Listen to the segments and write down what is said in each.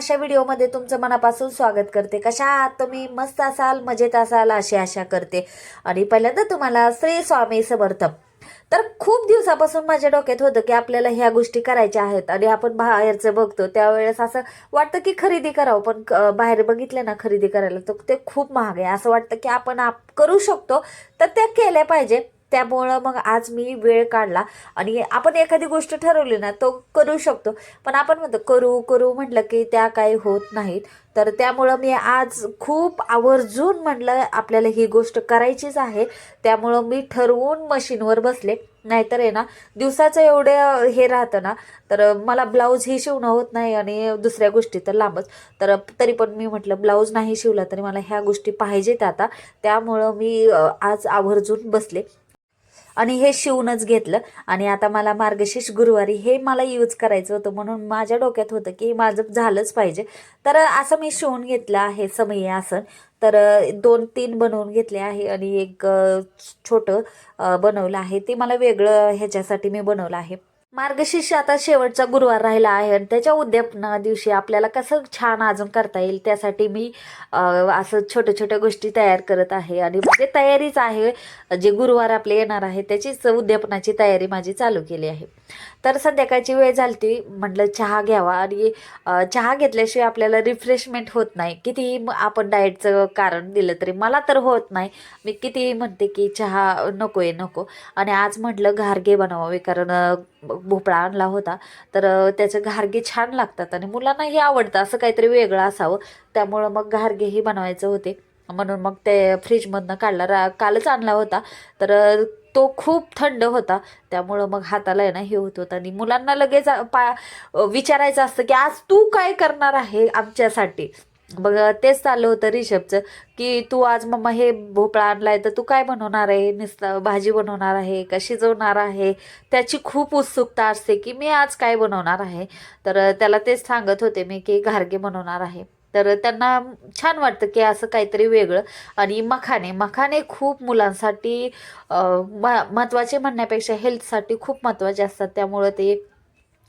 अशा व्हिडिओमध्ये तुमचं मनापासून स्वागत करते. कशा आहात तुम्ही? मस्त असाल मजेत असाल अशी आशा करते. आणि पहिल्यांदा तुम्हाला श्री स्वामी समर्थ. तर खूप दिवसापासून माझ्या डोक्यात होतं की आपल्याला ह्या गोष्टी करायच्या आहेत. आणि आपण बाहेरचं बघतो त्यावेळेस असं वाटतं की खरेदी करावं. पण बाहेर बघितलं ना खरेदी करायला तर ते खूप महाग आहे. असं वाटतं की आपण आप करू शकतो तर त्या केल्या पाहिजे. त्यामुळं मग आज मी वेळ काढला. आणि आपण एखादी गोष्ट ठरवली ना तो करू शकतो. पण आपण म्हणतो करू करू म्हटलं की त्या काही होत नाहीत. तर त्यामुळं मी आज खूप आवर्जून म्हटलं आपल्याला ही गोष्ट करायचीच आहे. त्यामुळं मी ठरवून मशीनवर बसले. नाहीतर आहे ना दिवसाचं एवढं हे राहतं ना तर मला ब्लाऊज ही शिवणं होत नाही आणि दुसऱ्या गोष्टी तर लांबच. तर तरी पण मी म्हटलं ब्लाऊज नाही शिवला तरी मला ह्या गोष्टी पाहिजेत आता. त्यामुळं मी आज आवर्जून बसले. आणि हे शिवूनच घेतलं. आणि आता मला मार्गशीर्ष गुरुवारी हे मला यूज करायचं होतं म्हणून माझ्या डोक्यात होतं की माझं झालंच पाहिजे. तर असं मी शिवून घेतलं आहे समयी आसन. तर दोन तीन बनवून घेतले आहे आणि एक छोटं बनवलं आहे. ते मला वेगळं ह्याच्यासाठी मी बनवलं आहे. मार्गशीर्ष आता शेवटचा गुरुवार राहिला आहे आणि त्याच्या उद्यापना दिवशी आपल्याला कसं छान अजून करता येईल त्यासाठी मी असं छोट्या छोट्या गोष्टी तयार करत आहे. आणि म्हणजे तयारीच आहे जे गुरुवार आपले येणार आहे त्याचीच उद्यापनाची तयारी माझी चालू केली आहे. तर संध्याकाळची वेळ झाली म्हटलं चहा घ्यावा आणि चहा घेतल्याशिवाय आपल्याला रिफ्रेशमेंट होत नाही. कितीही आपण डाएटचं कारण दिलं तरी मला तर होत नाही. मी कितीही म्हणते की चहा नको आहे नको. आणि आज म्हटलं घारगे बनवावे कारण भोपळा आणला होता. तर त्याचे घारगे छान लागतात आणि मुलांनाही आवडतं. असं काहीतरी वेगळं असावं. त्यामुळं मग घारगेही बनवायचे होते. म्हणून मग ते फ्रीजमधनं काढला. रा कालच आणला होता. तर तो खूप थंड होता. त्यामुळं मग हाताला आहे ना हे होत होतं. आणि मुलांना लगेच पा विचारायचं असतं की आज तू काय करणार आहे आमच्यासाठी? बघ तेच चाललं होतं रिषभचं की तू आज मम्मा हे भोपळा आणलाय तर तू काय बनवणार आहे? नुसतं भाजी बनवणार आहे का? शिजवणार आहे? त्याची खूप उत्सुकता असते की मी आज काय बनवणार आहे? तर त्याला तेच सांगत होते मी की घारगे बनवणार आहे. तर त्यांना छान वाटतं की असं काहीतरी वेगळं. आणि मखाने मखाने खूप मुलांसाठी म महत्त्वाचे म्हणण्यापेक्षा हेल्थसाठी खूप महत्त्वाचे असतात. त्यामुळं ते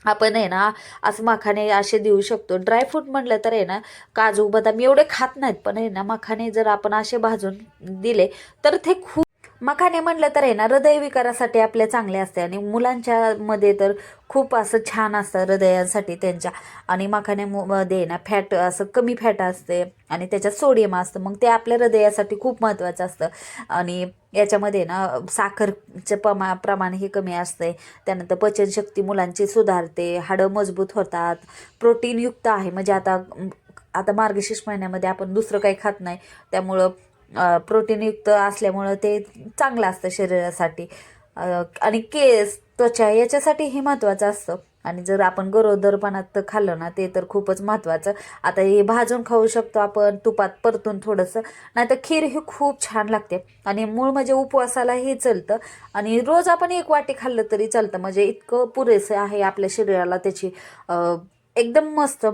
आपण आहे ना असं मखाने असे देऊ शकतो. ड्रायफ्रूट म्हटलं तर आहे ना काजू बदाम एवढे खात नाहीत पण आहे ना मखाने जर आपण असे भाजून दिले तर ते खूप मखाने म्हणलं तर आहे ना हृदयविकारासाठी आपल्या चांगले असते आणि मुलांच्या मध्ये तर खूप असं छान असतं हृदयासाठी त्यांच्या. आणि मखाण्यामध्ये ना फॅट असं कमी फॅट असते आणि त्याच्यात सोडियम असतं. मग ते आपल्या हृदयासाठी खूप महत्त्वाचं असतं. आणि याच्यामध्ये ना साखरचं पमा प्रमाण हे कमी असते त्यानंतर पचनशक्ती मुलांची सुधारते हाडं मजबूत होतात. प्रोटीनयुक्त आहे. म्हणजे आता आता मार्गशीर्ष महिन्यामध्ये आपण दुसरं काही खात नाही. त्यामुळं प्रोटीनयुक्त असल्यामुळं ते चांगलं असतं शरीरासाठी. आणि केस त्वचा याच्यासाठी हे महत्त्वाचं असतं. आणि जर आपण गरोदरपणात खाल्लं ना ते तर खूपच महत्त्वाचं. आता हे भाजून खाऊ शकतो आपण तुपात परतून थोडंसं. नाहीतर खीर ही खूप छान लागते. आणि मूळ म्हणजे उपवासाला हे चलतं. आणि रोज आपण एक वाटी खाल्लं तरी चालतं. म्हणजे इतकं पुरेसं आहे आपल्या शरीराला त्याची एकदम मस्त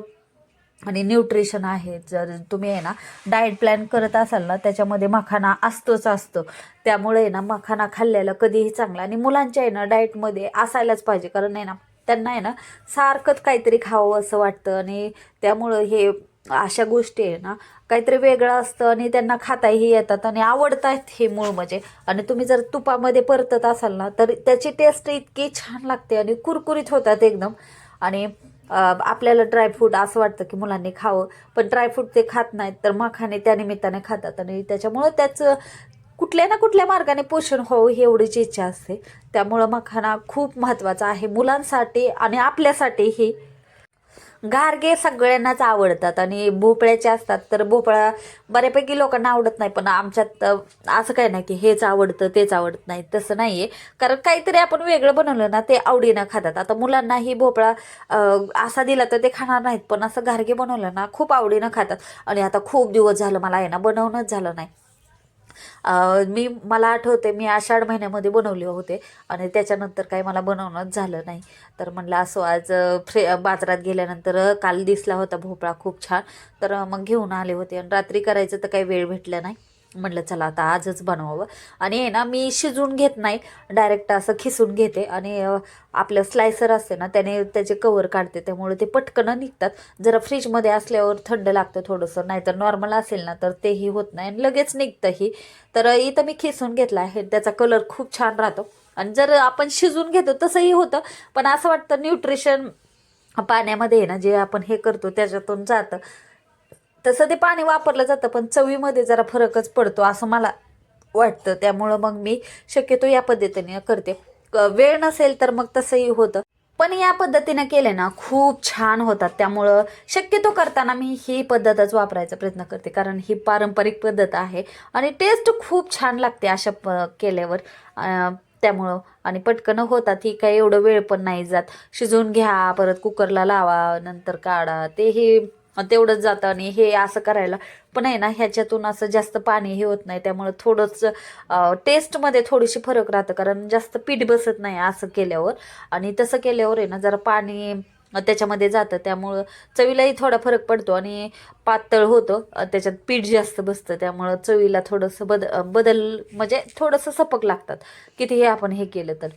आणि न्यूट्रिशन आहे. जर तुम्ही आहे ना डाएट प्लॅन करत असाल ना त्याच्यामध्ये मखाना असतोच असतो. त्यामुळे आहे ना मखाना खाल्ल्याला कधीही चांगला. आणि मुलांच्या आहे ना डाएटमध्ये असायलाच पाहिजे. कारण आहे ना त्यांना आहे ना सारखंच काहीतरी खावं असं वाटतं. आणि त्यामुळं हे अशा गोष्टी आहे ना काहीतरी वेगळं असतं आणि त्यांना खाताही येतात आणि आवडतात हे मूळ म्हणजे. आणि तुम्ही जर तुपामध्ये परतत असाल ना तर त्याची टेस्ट इतकी छान लागते आणि कुरकुरीत होतात एकदम. आणि आपल्याला ड्रायफ्रूट असं वाटतं की मुलांनी खावं पण ड्रायफ्रूट ते खात नाहीत तर मखाने त्या निमित्ताने खातात. आणि त्याच्यामुळं त्याचं कुठल्या ना कुठल्या मार्गाने पोषण व्हावं ही एवढीच इच्छा असते. त्यामुळं मखाना खूप महत्त्वाचा आहे मुलांसाठी आणि आपल्यासाठीही घारगे सगळ्यांनाच आवडतात आणि भोपळ्याचे असतात तर भोपळा बऱ्यापैकी लोकांना आवडत नाही पण आमच्यात असं काय नाही की हेच आवडतं तेच आवडत नाही तसं नाही आहे कारण काहीतरी आपण वेगळं बनवलं ना ते आवडीनं खातात. आता मुलांनाही भोपळा असा दिला तर ते खाणार नाहीत पण असं घारगे बनवलं ना खूप आवडीनं खातात. आणि आता खूप दिवस झालं मला आहे ना बनवणंच झालं नाही. मी मला आठवते मी आषाढ महिन्यामध्ये बनवले होते आणि त्याच्यानंतर काही मला बनवणंच झालं नाही. तर म्हणलं असो आज फ्रे बाजारात गेल्यानंतर काल दिसला होता भोपळा खूप छान. तर मग घेऊन आले होते आणि रात्री करायचं तर काही वेळ भेटला नाही. म्हटलं चला आता आजच बनवावं. आणि आहे ना मी शिजवून घेत नाही. डायरेक्ट असं खिसून घेते आणि आपलं स्लायसर असते ना त्याने त्याचे कवर काढते. त्यामुळे ते पटकन निघतात. जरा फ्रीजमध्ये असल्यावर थंड लागतं थोडंसं. नाहीतर नॉर्मल असेल ना तर तेही होत नाही आणि लगेच निघतंही तर इथं मी खिसून घेतला आहे. त्याचा कलर खूप छान राहतो. आणि जर आपण शिजून घेतो तसंही होतं. पण असं वाटतं न्यूट्रिशन पाण्यामध्ये आहे ना जे आपण हे करतो त्याच्यातून जातं. तसं ते पाणी वापरलं जातं पण चवीमध्ये जरा फरकच पडतो असं मला वाटतं. त्यामुळं मग मी शक्यतो या पद्धतीने करते. वेळ नसेल तर मग तसंही होतं. पण या पद्धतीने केले ना खूप छान होतात. त्यामुळं शक्यतो करताना मी ही पद्धतच वापरायचा प्रयत्न करते कारण ही पारंपरिक पद्धत आहे आणि टेस्ट खूप छान लागते अशा प केल्यावर. त्यामुळं आणि पटकन होतात ही काही एवढं वेळ पण नाही जात. शिजवून घ्या परत कुकरला लावा नंतर काढा तेही तेवढंच जातं आणि हे असं करायला. पण आहे ना ह्याच्यातून असं जास्त पाणी हे होत नाही. त्यामुळं थोडंसं टेस्टमध्ये थोडीशी फरक राहतं. कारण जास्त पीठ बसत नाही असं केल्यावर. आणि तसं केल्यावर आहे ना जरा पाणी त्याच्यामध्ये जातं. त्यामुळं चवीलाही थोडा फरक पडतो. आणि पातळ होतं. त्याच्यात पीठ जास्त बसतं. त्यामुळं चवीला थोडंसं बद बदल म्हणजे थोडंसं सपक लागतात. कितीही आपण हे केलं तर.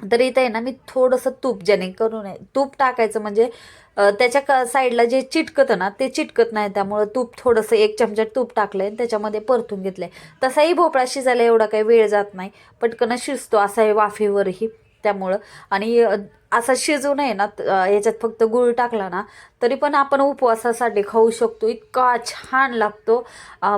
तर इथं आहे ना मी थोडंसं तूप जेणेकरून करून आहे तूप टाकायचं म्हणजे त्याच्या क साईडला जे चिटकतं ना ते चिटकत नाही त्यामुळं तूप थोडंसं एक चमचा तूप टाकलं आहे त्याच्यामध्ये परतून घेतलं आहे तसाही भोपळा शिजायला एवढा काही वेळ जात नाही पटकन शिजतो असा आहे वाफेवरही त्यामुळं. आणि असा शिजू नये ना याच्यात फक्त गूळ टाकला ना तरी पण आपण उपवासासाठी खाऊ शकतो. इतका छान लागतो.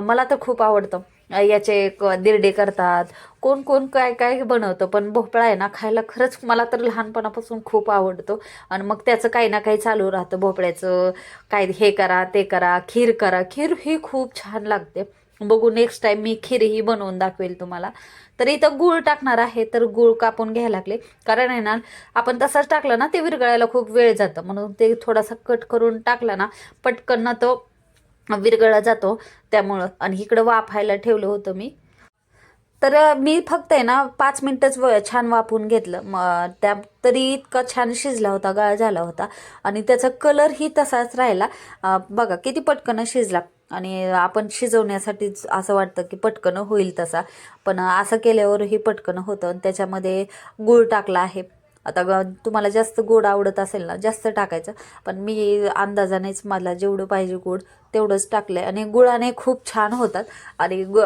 मला तर खूप आवडतं. याचे क- दिरडे करतात. कोण कोण काय काय बनवतं? पण भोपळा आहे ना खायला खरंच मला तर लहानपणापासून खूप आवडतो. आणि मग त्याचं काही ना काही चालू राहतं. भोपळ्याचं काय हे करा ते करा खीर करा. खीर ही खूप छान लागते. बघू नेक्स्ट टाईम मी खीरही बनवून दाखवेल तुम्हाला. तर इथं गूळ टाकणार आहे तर गूळ कापून घ्यायला लागले. कारण आहे ना आपण तसंच टाकलं ना ते विरगळायला खूप वेळ जातं. म्हणून ते थोडासा कट करून टाकला ना पटकन ना तो विरगळा जातो. त्यामुळं आणि इकडं वाफायला ठेवलं होतं मी. तर मी फक्त आहे ना पाच मिनटंच व छान वापून घेतलं. मग त्या तरी इतका छान शिजला होता गाळ झाला होता. आणि त्याचा कलरही तसाच राहिला. बघा किती पटकन शिजला. आणि आपण शिजवण्यासाठीच असं वाटतं की पटकन होईल तसा. पण असं केल्यावरही पटकन होतं. आणि त्याच्यामध्ये गूळ टाकला आहे. आता ग तुम्हाला जास्त गोड आवडत असेल ना जास्त टाकायचं. पण मी अंदाजानेच मला जेवढं पाहिजे गोड तेवढंच टाकलं आहे आणि गुळाने खूप छान होतात. आणि गु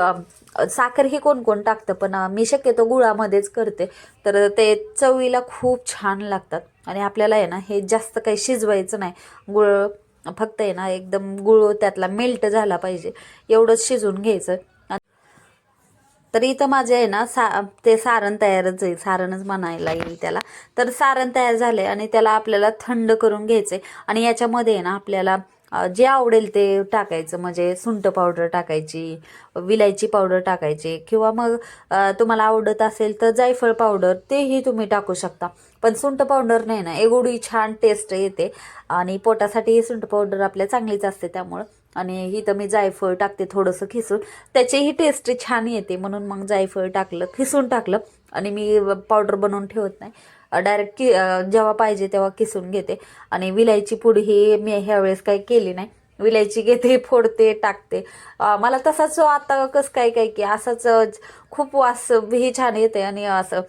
साखर ही कोण कोण टाकतं? पण मी शक्यतो गुळामध्येच करते. तर ते चवीला खूप छान लागतात. आणि आपल्याला आहे ना हे जास्त काही शिजवायचं नाही. गुळ फक्त आहे ना एकदम गुळ त्यातला मेल्ट झाला पाहिजे. एवढंच शिजवून घ्यायचं. तर इथं माझे आहे ना सा ते सारण तयारच आहे. सारणच म्हणायला येईल त्याला. तर सारण तयार झाले आणि त्याला आपल्याला थंड करून घ्यायचे आणि याच्यामध्ये आहे ना आपल्याला जे आवडेल ते टाकायचं. म्हणजे सुंठ पावडर टाकायची विलायची पावडर टाकायची किंवा मग तुम्हाला आवडत असेल तर जायफळ पावडर तेही तुम्ही टाकू शकता. पण सुंठ पावडर नाही ना एवढी छान टेस्ट येते. आणि पोटासाठी सुंठ पावडर आपल्या चांगलीच असते त्यामुळं. आणि इथं मी जायफळ टाकते थोडंसं खिसून. त्याचीही टेस्ट छान येते. म्हणून मग जायफळ टाकलं खिसून टाकलं. आणि मी पावडर बनवून ठेवत नाही. डायरेक्ट कि जेव्हा पाहिजे तेव्हा किसून घेते. आणि विलायची पूड ही मी ह्यावेळेस काही केली नाही. विलायची घेते फोडते टाकते. मला तसाच आता कसं काय काय की असाच खूप वास ही छान येते. आणि असं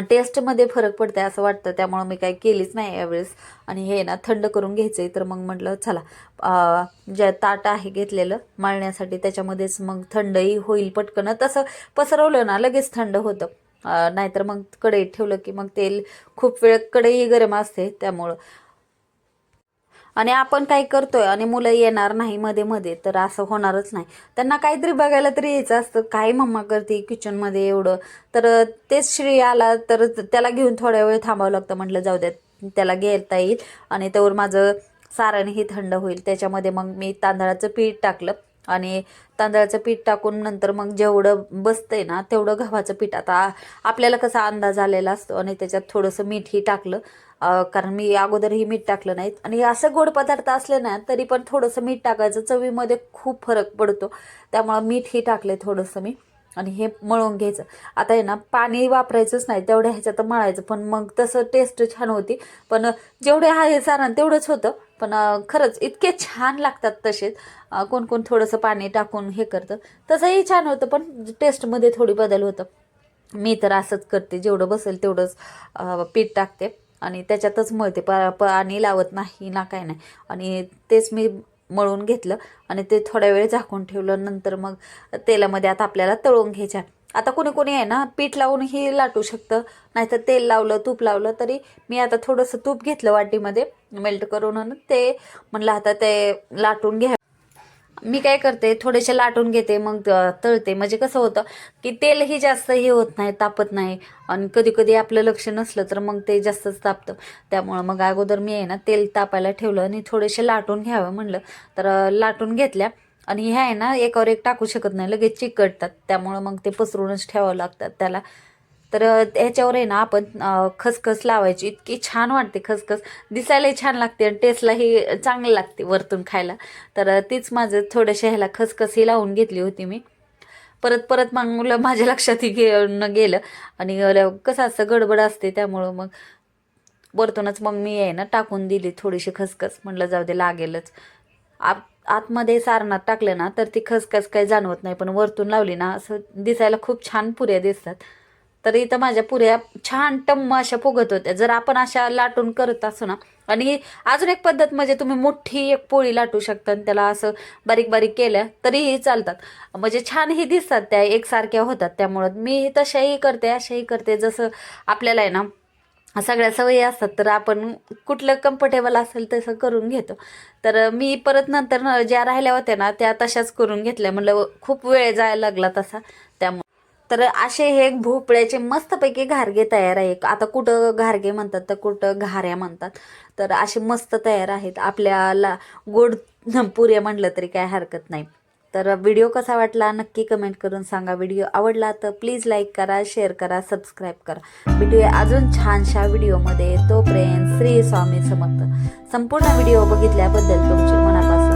टेस्टमध्ये फरक पडतं आहे असं वाटतं. त्यामुळं मी काही केलीच नाही यावेळेस. आणि हे ना थंड करून घ्यायचं आहे तर मग म्हटलं चला जे ताट आहे घेतलेलं मळण्यासाठी त्याच्यामध्येच मग थंडही होईल पटकन. तसं पसरवलं ना लगेच थंड होतं. नाहीतर मग कढईत ठेवलं की मग तेल खूप वेळ कढई गरम असते. त्यामुळं आणि आपण काय करतोय आणि मुलं येणार नाही मध्ये मध्ये तर असं होणारच नाही. त्यांना काहीतरी बघायला तरी यायचं असतं. काय मम्मा करते किचनमध्ये एवढं? तर तेच श्री आला तर त्याला घेऊन थोड्या वेळ थांबावं लागतं. म्हटलं जाऊ द्या त्याला घेता येईल आणि त्यावर माझं सारणही थंड होईल. त्याच्यामध्ये मग मी तांदळाचं पीठ टाकलं आणि तांदळाचं पीठ टाकून नंतर मग जेवढं बसतंय ना तेवढं गव्हाचं पीठ. आता आपल्याला कसा अंदाज आलेला असतो आणि त्याच्यात थोडंसं मीठही टाकलं कारण मी अगोदरही मीठ टाकलं नाहीत. आणि असं गोड पदार्थ असले ना तरी पण थोडंसं मीठ टाकायचं. चवीमध्ये खूप फरक पडतो. त्यामुळं मीठही टाकले थोडंसं मी. आणि हे मळून घ्यायचं. आता आहे ना पाणी वापरायचंच नाही. तेवढ्या ह्याच्यात मळायचं. पण मग तसं टेस्ट छान होती. पण जेवढे आहे सारण तेवढंच होतं. पण खरंच इतके छान लागतात तसेच. कोण कोण थोडंसं पाणी टाकून हे करतं. तसंही छान होतं पण टेस्टमध्ये थोडी बदल होतं. मी तर असंच करते. जेवढं बसेल तेवढंच पीठ टाकते. आणि त्याच्यातच मळते. पा पाणी लावत नाही ना काय नाही. आणि तेच मी मळून घेतलं आणि ते थोड्या वेळ झाकून ठेवलं. नंतर मग तेलामध्ये आता आपल्याला तळून घ्यायच्या आता कोणी कोणी आहे ना पीठ लावूनही लाटू शकतं. नाहीतर तेल लावलं तूप लावलं तरी मी आता थोडंसं तूप घेतलं वाटीमध्ये मेल्ट करून आणि ते म्हणलं आता ते लाटून घ्या मी काय करते थोडेसे लाटून घेते मग तळते. म्हणजे कसं होतं की तेलही जास्त हे होत नाही तापत नाही. आणि कधी कधी आपलं लक्ष नसलं तर मग ते जास्तच तापतं. त्यामुळं मग अगोदर मी आहे ना तेल तापायला ठेवलं आणि थोडेसे लाटून घ्यावं म्हणलं. तर लाटून घेतल्या. आणि ह्या आहे ना एकावर एक टाकू शकत नाही लगेच चिकटतात. त्यामुळं मग ते पसरूनच ठेवावं लागतात त्याला. तर ह्याच्यावर आहे ना आपण खसखस लावायची. इतकी छान वाटते खसखस. दिसायलाही छान लागते आणि टेस्टलाही चांगलं लागते वरतून खायला. तर तीच माझं थोड्याशा ह्याला खसखसही लावून घेतली होती मी. परत परत मग मुलं माझ्या लक्षातही गे गेलं. आणि कसं असतं गडबड असते त्यामुळं मग वरतूनच मग मी आहे ना टाकून दिली थोडीशी खसखस. म्हटलं जाऊ दे लागेलच. आप आतमध्ये सारणात टाकलं ना तर ती खसखस काही जाणवत नाही. पण वरतून लावली ना असं दिसायला खूप छान पुऱ्या दिसतात. तर इथं माझ्या पुऱ्या छान टम्म अशा फुगत होत्या. जर आपण अशा लाटून करत असू ना आणि अजून एक पद्धत म्हणजे तुम्ही मोठी एक पोळी लाटू शकता आणि त्याला असं बारीक बारीक केल्या तरीही चालतात. म्हणजे छानही दिसतात त्या एकसारख्या होतात त्यामुळं. मी तशाही करते अशाही करते. जसं आपल्याला आहे ना सगळ्या सवयी असतात तर आपण कुठलं कम्फर्टेबल असेल तसं करून घेतो. तर मी परत नंतर ज्या राहिल्या होत्या ना त्या तशाच करून घेतल्या. म्हटलं खूप वेळ जायला लागला तसा. तर असे हे भोपळ्याचे मस्तपैकी घारगे तयार आहे आता कुठं घारगे म्हणतात तर कुठं घाऱ्या म्हणतात. तर असे मस्त तयार आहेत. आपल्याला गोड पुऱ्या म्हटलं तरी काय हरकत नाही. तर व्हिडिओ कसा वाटला नक्की कमेंट करून सांगा. व्हिडिओ आवडला तर प्लीज लाईक करा शेअर करा सबस्क्राईब करा. भेटूया अजून छानशा व्हिडिओमध्ये तोपर्यंत श्री स्वामी समर्थ. संपूर्ण व्हिडिओ बघितल्याबद्दल तुमची मनापासून